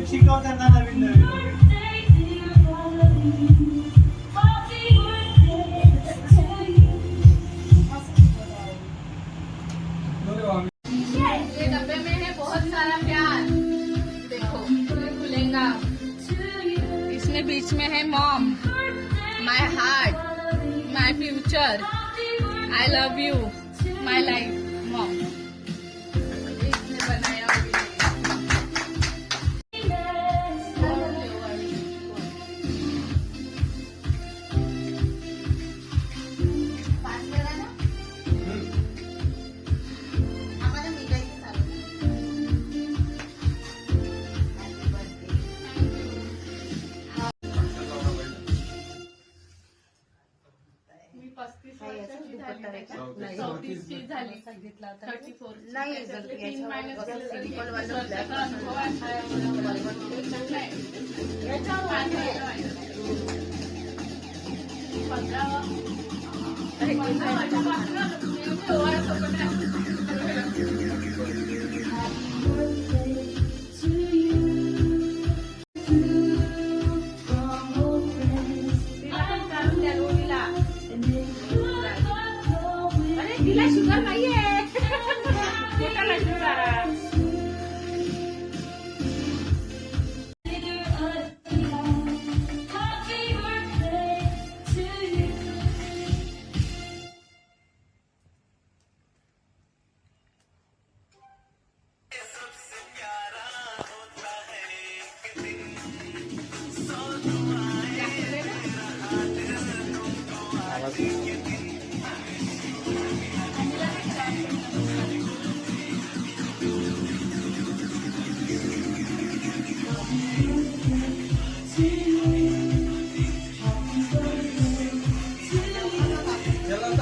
शिकव शिकव त्यांना नवीन नवीन इसमें बीच में है mom my heart my future I love you my life mom आहे याचा दुपट्टा आहे का? नाही. नाही. जर याच्यावर सिलिकॉन वाला ब्लॅक पंधरा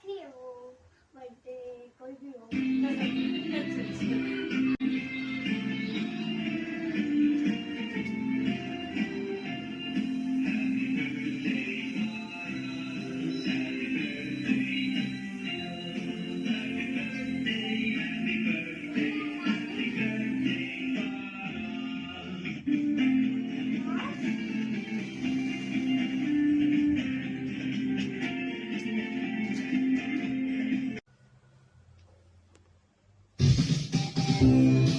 criou, vai ter coisa de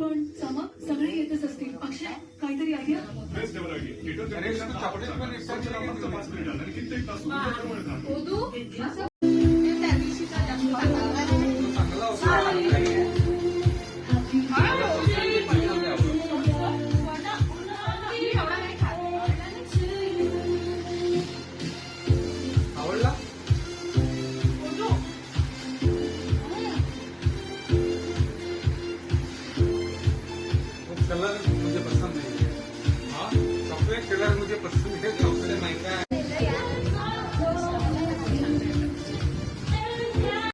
पण चमक सगळे येतच असतील. अक्षय काहीतरी आहे